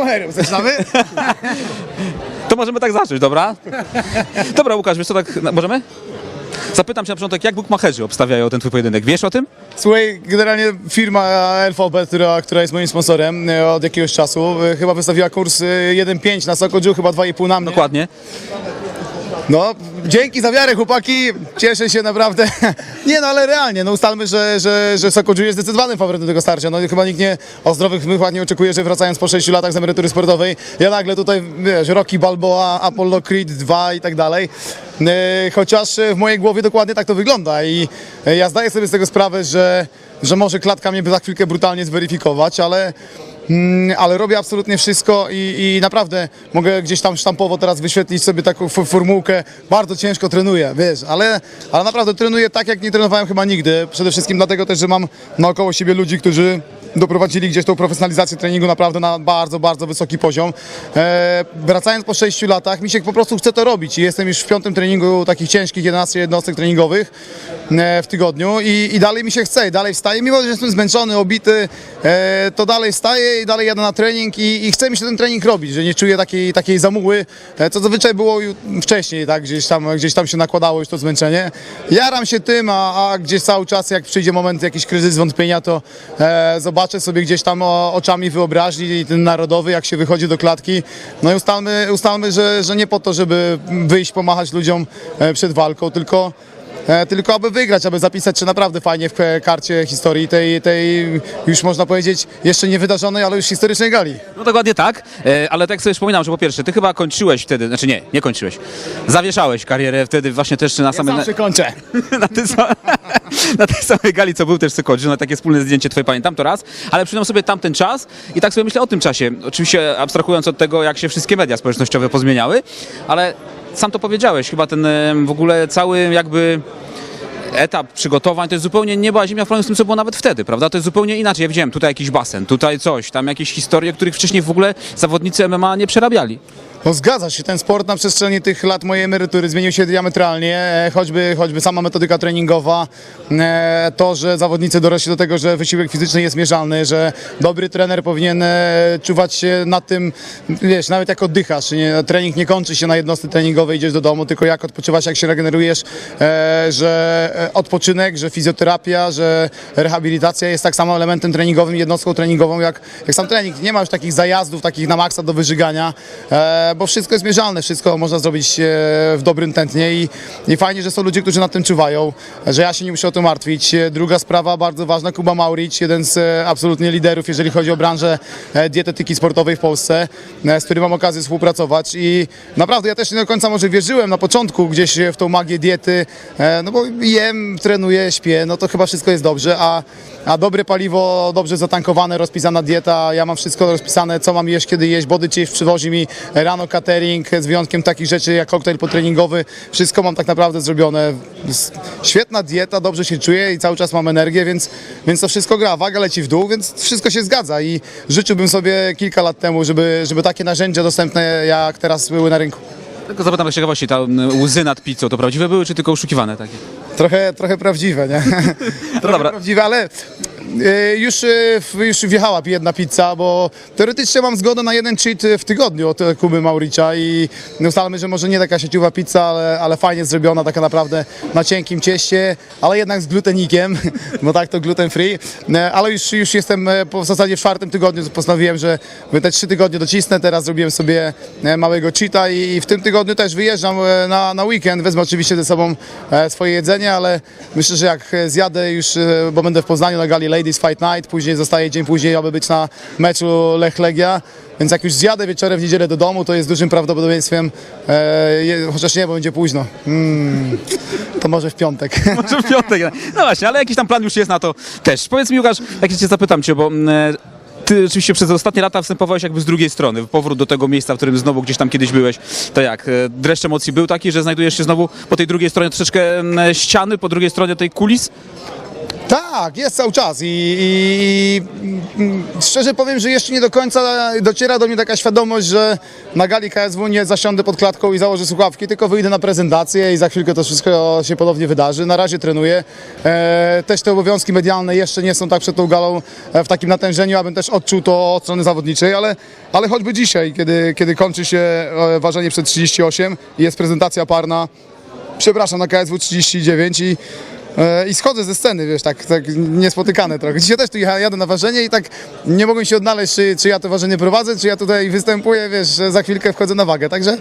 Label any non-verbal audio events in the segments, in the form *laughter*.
Bukmacherem zaczynamy? *laughs* To możemy tak zacząć, dobra? Dobra, Łukasz, wiesz co, tak, na- możemy? Zapytam cię na początek, jak bukmacherzy obstawiają ten twój pojedynek? Wiesz o tym? Słuchaj, generalnie firma LVB, która, która jest moim sponsorem e, od jakiegoś czasu, e, chyba wystawiła kurs e, 1,5 na Sokodziu, chyba 2,5 na mnie. Dokładnie. No, dzięki za wiarę, chłopaki. Cieszę się naprawdę. *laughs* Nie, no ale realnie, no ustalmy, że, że, że Sokodziu jest zdecydowanym faworytem tego starcia. No chyba nikt nie o zdrowych zmysłach nie oczekuje, że wracając po 6 latach z emerytury sportowej, ja nagle tutaj, wiesz, Rocky Balboa, Apollo Creed 2 i tak dalej. E, Chociaż w mojej głowie dokładnie tak to wygląda i e, ja zdaję sobie z tego sprawę, że, że może klatka mnie za chwilkę brutalnie zweryfikować, ale ale robię absolutnie wszystko i, i naprawdę mogę gdzieś tam sztampowo teraz wyświetlić sobie taką formułkę. Bardzo ciężko trenuję, wiesz, ale, ale naprawdę trenuję tak, jak nie trenowałem chyba nigdy. Przede wszystkim dlatego też, że mam naokoło siebie ludzi, którzy doprowadzili gdzieś tą profesjonalizację treningu naprawdę na bardzo, bardzo wysoki poziom. E, wracając po 6 latach, mi się po prostu chce to robić i jestem już w piątym treningu takich ciężkich 11 jednostek treningowych e, w tygodniu i, i dalej mi się chce, dalej wstaję, mimo że jestem zmęczony, obity, e, to dalej wstaję i dalej jadę na trening i, i chce mi się ten trening robić, że nie czuję takiej, takiej zamuły, e, co zazwyczaj było wcześniej, tak, gdzieś tam, gdzieś tam się nakładało już to zmęczenie. Jaram się tym, a, a gdzieś cały czas, jak przyjdzie moment, jakiś kryzys wątpienia, to e, zobaczę sobie gdzieś tam o, oczami wyobraźni ten narodowy, jak się wychodzi do klatki. No i ustalmy, ustalmy że, że nie po to, żeby wyjść, pomachać ludziom e, przed walką, tylko tylko aby wygrać, aby zapisać się naprawdę fajnie w e, karcie historii tej, tej już można powiedzieć jeszcze nie wydarzonej, ale już historycznej gali. No dokładnie tak, e, ale tak sobie przypominam, że po pierwsze, ty chyba kończyłeś wtedy, znaczy nie, nie kończyłeś, zawieszałeś karierę wtedy właśnie też na samej... Zawsze kończę. *laughs* na, tej sa- *laughs* na tej samej gali, co był też Sykodzi, na takie wspólne zdjęcie twoje pamiętam, to raz, ale przypomnę sobie tamten czas i tak sobie myślę o tym czasie, oczywiście abstrahując od tego, jak się wszystkie media społecznościowe pozmieniały, ale sam to powiedziałeś, chyba ten w ogóle cały jakby etap przygotowań to jest zupełnie nieba, a ziemia w porównaniu z tym, co było nawet wtedy, prawda? To jest zupełnie inaczej. Ja widziałem tutaj jakiś basen, tutaj coś, tam jakieś historie, których wcześniej w ogóle zawodnicy MMA nie przerabiali. No zgadza się, ten sport na przestrzeni tych lat mojej emerytury zmienił się diametralnie, e, choćby, choćby sama metodyka treningowa, e, to, że zawodnicy dorośli do tego, że wysiłek fizyczny jest mierzalny, że dobry trener powinien e, czuwać się nad tym, wiesz, nawet jak oddychasz, nie, trening nie kończy się na jednostce treningowej, idziesz do domu, tylko jak odpoczywasz, jak się regenerujesz, że odpoczynek, że fizjoterapia, że rehabilitacja jest tak samo elementem treningowym, jednostką treningową jak, jak sam trening. Nie ma już takich zajazdów, takich na maksa do wyżygania, bo wszystko jest mierzalne, wszystko można zrobić e, w dobrym tętnie i, i fajnie, że są ludzie, którzy nad tym czuwają, że ja się nie muszę o to martwić. E, Druga sprawa bardzo ważna, Kuba Mauric, jeden z e, absolutnie liderów, jeżeli chodzi o branżę dietetyki sportowej w Polsce, z którym mam okazję współpracować i naprawdę ja też nie do końca może wierzyłem na początku gdzieś w tą magię diety, no bo jem, trenuję, śpię, no to chyba wszystko jest dobrze, a, a dobre paliwo, dobrze zatankowane, rozpisana dieta, ja mam wszystko rozpisane, co mam jeść, kiedy jeść, Body Chief przywozi mi rano catering, z wyjątkiem takich rzeczy jak koktajl potreningowy, wszystko mam tak naprawdę zrobione. Świetna dieta, dobrze się czuję i cały czas mam energię, więc, więc to wszystko gra, waga leci w dół, więc wszystko się zgadza i życzyłbym sobie kilka lat temu, żeby, żeby takie narzędzia dostępne jak teraz były na rynku. Tylko zapytam z ciekawości, ta łzy nad pizzą to prawdziwe były, czy tylko oszukiwane takie? Trochę, trochę prawdziwe, nie? *laughs* trochę dobra. prawdziwe, ale już, e, już wjechała jedna pizza, bo teoretycznie mam zgodę na jeden cheat w tygodniu od e, Kuby Mauricza i ustalmy, że może nie taka sieciowa pizza, ale, ale fajnie zrobiona, taka naprawdę na cienkim cieście, ale jednak z glutenikiem, *laughs* bo tak to gluten free, E, ale już, już jestem e, w zasadzie w czwartym tygodniu, postanowiłem, że te trzy tygodnie docisnę, teraz zrobiłem sobie e, małego cheata i, w tym tygodniu też wyjeżdżam e, na, na weekend, wezmę oczywiście ze sobą e, swoje jedzenie, ale myślę, że jak e, zjadę już, e, bo będę w Poznaniu na gali Ladies Fight Night, później zostaje dzień później, aby być na meczu Lech Legia, więc jak już zjadę wieczorem w niedzielę do domu, to jest dużym prawdopodobieństwem, e, chociaż nie, bo będzie późno, mm, to może w piątek. *laughs* Może w piątek. No właśnie, ale jakiś tam plan już jest na to też. Powiedz mi Łukasz, jak cię zapytam cię, bo mm, ty rzeczywiście przez ostatnie lata wstępowałeś jakby z drugiej strony, powrót do tego miejsca, w którym znowu gdzieś tam kiedyś byłeś. To jak, e, dreszcz emocji był taki, że znajdujesz się znowu po tej drugiej stronie troszeczkę mm, ściany, po drugiej stronie tej kulis? Tak, jest cały czas i, i, i szczerze powiem, że jeszcze nie do końca dociera do mnie taka świadomość, że na gali KSW nie zasiądę pod klatką i założę słuchawki, tylko wyjdę na prezentację i za chwilkę to wszystko się ponownie wydarzy. Na razie trenuję. E, też te obowiązki medialne jeszcze nie są tak przed tą galą e, w takim natężeniu, abym też odczuł to od strony zawodniczej, ale, ale choćby dzisiaj, kiedy, kiedy kończy się e, ważenie przed 38 i jest prezentacja parna, przepraszam, na KSW 39 i, e, i schodzę ze sceny, wiesz, tak, tak niespotykane trochę. Dzisiaj też tu jadę na ważenie i tak nie mogłem się odnaleźć, czy, czy ja to ważenie prowadzę, czy ja tutaj występuję, wiesz, za chwilkę wchodzę na wagę. Także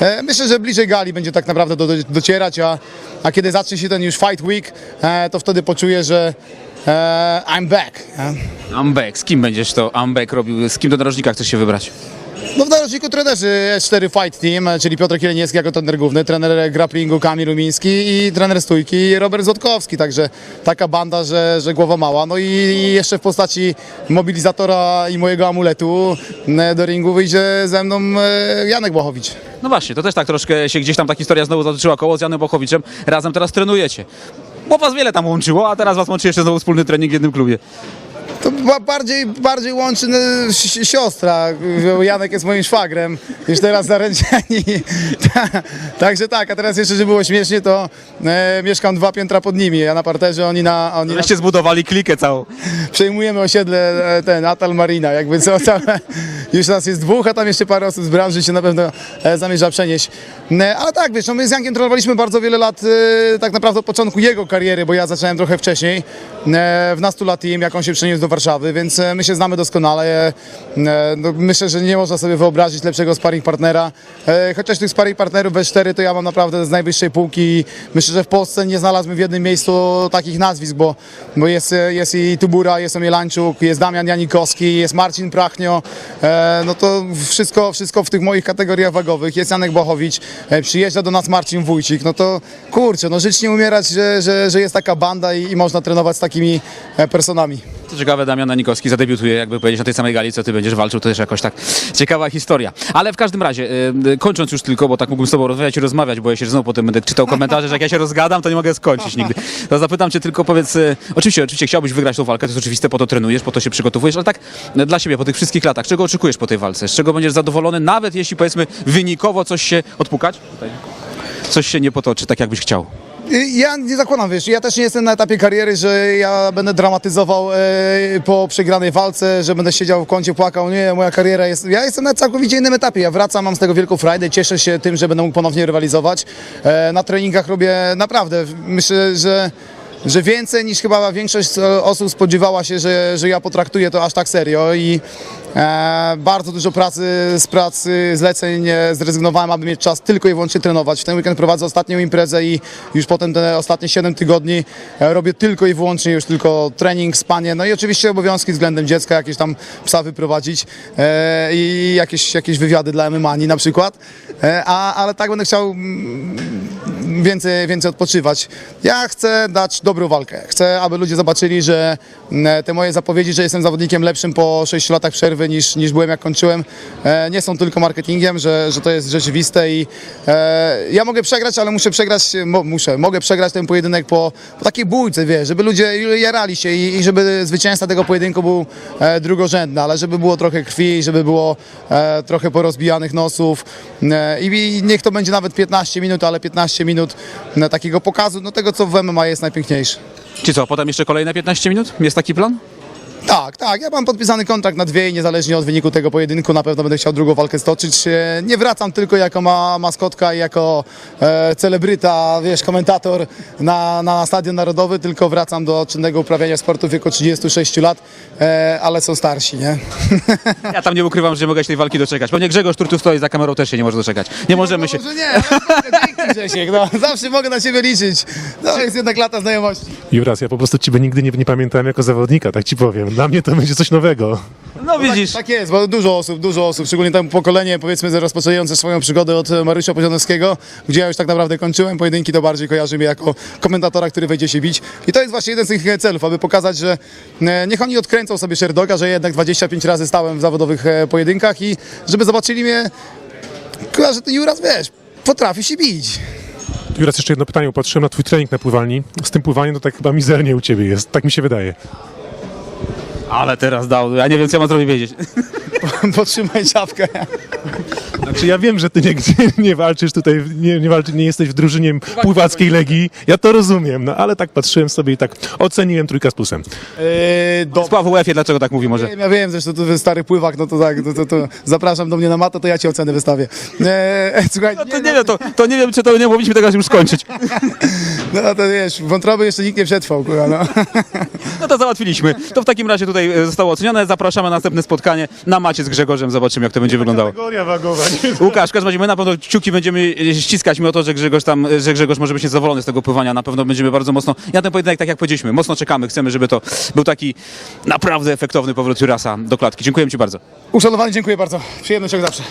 e, myślę, że bliżej gali będzie tak naprawdę do, do, docierać, a, a kiedy zacznie się ten już fight week, e, to wtedy poczuję, że e, I'm back. nie? Ambek, z kim będziesz to Ambek robił? Z kim do narożnika chcesz się wybrać? No w narożniku trenerzy S4 Fight Team, czyli Piotr Kieleniewski jako trener główny, trener grapplingu Kamil Rumiński i trener stójki Robert Złotkowski, także taka banda, że, że głowa mała. No i, jeszcze w postaci mobilizatora i mojego amuletu do ringu wyjdzie ze mną e, Janek Błachowicz. No właśnie, to też tak troszkę się gdzieś tam ta historia znowu zatoczyła koło z Janem Bochowiczem. Razem teraz trenujecie. Bo was wiele tam łączyło, a teraz was łączy jeszcze znowu wspólny trening w jednym klubie. To ba- bardziej, bardziej łączy no, si- siostra. Janek jest moim szwagrem, już teraz zaręczeni. *laughs* Ta- Także tak, a teraz jeszcze, żeby było śmiesznie, to e, mieszkam dwa piętra pod nimi. Ja na parterze, oni na. Oni na Wreszcie zbudowali klikę całą. przejmujemy osiedle e, ten Atal Marina, jakby co całe, już nas jest dwóch, a tam jeszcze parę osób z branży się na pewno e, zamierza przenieść. E, Ale tak, wiesz, no my z Jankiem trenowaliśmy bardzo wiele lat, e, tak naprawdę od początku jego kariery, bo ja zacząłem trochę wcześniej, e, w Nastula Team, jak on się przeniósł do Warszawy, więc e, my się znamy doskonale. E, No, myślę, że nie można sobie wyobrazić lepszego sparring partnera, E, chociaż tych sparring partnerów we 4 to ja mam naprawdę z najwyższej półki myślę, że w Polsce nie znalazłem w jednym miejscu takich nazwisk, bo, bo jest, jest i Tubura, jest Omielańczuk, jest Damian Janikowski, jest Marcin Prachnio, no to wszystko, wszystko w tych moich kategoriach wagowych, jest Janek Bochowicz, przyjeżdża do nas Marcin Wójcik, no to kurczę, no żyć nie umierać, że, że, że jest taka banda i, i można trenować z takimi personami. Co ciekawe, Damian Nanikowski zadebiutuje, jakby powiedzieć, na tej samej gali, co ty będziesz walczył, to też jakoś tak ciekawa historia. Ale w każdym razie, y, y, kończąc już tylko, bo tak mógłbym z tobą rozmawiać i rozmawiać, bo ja się znowu potem będę czytał komentarze, że jak ja się rozgadam, to nie mogę skończyć nigdy. To zapytam cię tylko, powiedz, y, oczywiście, oczywiście chciałbyś wygrać tą walkę, to jest oczywiste, po to trenujesz, po to się przygotowujesz, ale tak dla siebie, po tych wszystkich latach, czego oczekujesz po tej walce? Z czego będziesz zadowolony, nawet jeśli powiedzmy wynikowo coś się odpukać? Coś się nie potoczy tak, jakbyś chciał. Y, Ja nie zakładam, wiesz, ja też nie jestem na etapie kariery, że ja będę dramatyzował e, po przegranej walce, że będę siedział w kącie, płakał. Nie, moja kariera jest. Ja jestem na całkowicie innym etapie. Ja wracam, mam z tego wielką frajdę, cieszę się tym, że będę mógł ponownie rywalizować. E, na treningach robię naprawdę, myślę, że. Że więcej niż chyba większość e, osób spodziewała się, że, że ja potraktuję to aż tak serio i e, bardzo dużo pracy z pracy, zleceń zrezygnowałem, aby mieć czas tylko i wyłącznie trenować. W ten weekend prowadzę ostatnią imprezę i już potem te ostatnie 7 tygodni e, robię tylko i wyłącznie już tylko trening, spanie, no i oczywiście obowiązki względem dziecka, jakieś tam psa wyprowadzić e, i jakieś, jakieś wywiady dla Mani na przykład, e, a, ale tak będę chciał mm, więcej, więcej odpoczywać. Ja chcę dać dobrą walkę. Chcę, aby ludzie zobaczyli, że mm, te moje zapowiedzi, że jestem zawodnikiem lepszym po 6 latach przerwy niż, niż byłem jak kończyłem, e, nie są tylko marketingiem, że, że to jest rzeczywiste i e, ja mogę przegrać, ale muszę przegrać, muszę, mogę przegrać ten pojedynek po, po takiej bójce, wiesz, żeby ludzie jarali się i, i żeby zwycięzca tego pojedynku był e, drugorzędny, ale żeby było trochę krwi, żeby było trochę porozbijanych nosów i, i niech to będzie nawet 15 minut, ale 15 minut na takiego pokazu, no tego co w MMA jest najpiękniejsze. Czy co, potem jeszcze kolejne 15 minut? Jest taki plan? Tak, tak. Ja mam podpisany kontrakt na dwie i niezależnie od wyniku tego pojedynku na pewno będę chciał drugą walkę stoczyć. E, Nie wracam tylko jako ma maskotka i jako e, celebryta, wiesz, komentator na, na Stadion Narodowy, tylko wracam do czynnego uprawiania sportu w wieku 36 lat, e, ale są starsi, nie? Ja tam nie ukrywam, że nie mogę się tej walki doczekać. Pewnie Grzegorz, który tu stoi za kamerą, też się nie może doczekać. Nie możemy się... Może nie, ale mogę, dzięki Grzesiek, no, zawsze mogę na siebie liczyć. To jest jednak lata znajomości. Juras, ja po prostu ciebie nigdy nie, nie pamiętałem jako zawodnika, tak ci powiem. Dla mnie to będzie coś nowego. No widzisz. Tak jest, bo dużo osób, dużo osób, szczególnie tam pokolenie powiedzmy rozpoczynające swoją przygodę od Mariusza Poziomowskiego, gdzie ja już tak naprawdę kończyłem pojedynki, to bardziej kojarzy mnie jako komentatora, który wejdzie się bić. I to jest właśnie jeden z tych e, celów, aby pokazać, że e, niech oni odkręcą sobie Sherdoga, że jednak 25 razy stałem w zawodowych e, pojedynkach i żeby zobaczyli mnie, że ten Juras, wiesz, potrafi się bić. Tu raz jeszcze jedno pytanie, patrzyłem na twój trening na pływalni. Z tym pływaniem to tak chyba mizernie u ciebie jest, tak mi się wydaje. Ale teraz dał, ja nie wiem co ja mam zrobić wiedzieć. *laughs* Potrzymaj czapkę. Znaczy ja wiem, że ty nigdzie *laughs* nie walczysz tutaj, nie, nie, walczy, nie jesteś w drużynie pływackiej Legii, ja to rozumiem, no ale tak patrzyłem sobie i tak oceniłem trójka z plusem. Yy, do... Sław UEF-ie, dlaczego tak mówi może? Wiem, ja wiem, zresztą tu stary pływak, no to tak, to, to, to zapraszam do mnie na matę, to ja ci ocenę wystawię. Eee, słuchaj, No to nie wiem, to, to nie wiem, czy to nie powinniśmy tego już skończyć. *laughs* no to wiesz, wątroby jeszcze nikt nie przetrwał, kurwa, no. *laughs* No to załatwiliśmy. To w takim razie tutaj e, zostało ocenione. Zapraszamy na następne spotkanie na macie z Grzegorzem. Zobaczymy, jak to będzie wyglądało. Kategoria wagowa. Łukasz, w każdym razie my na pewno kciuki będziemy e, ściskać mi o to, że Grzegorz tam, e, że Grzegorz może być niezadowolony z tego pływania. Na pewno będziemy bardzo mocno, ja ten pojedynek, tak jak powiedzieliśmy, mocno czekamy. Chcemy, żeby to był taki naprawdę efektowny powrót Jurasa do klatki. Dziękuję Ci bardzo. Uszanowany, dziękuję bardzo. Przyjemność jak zawsze.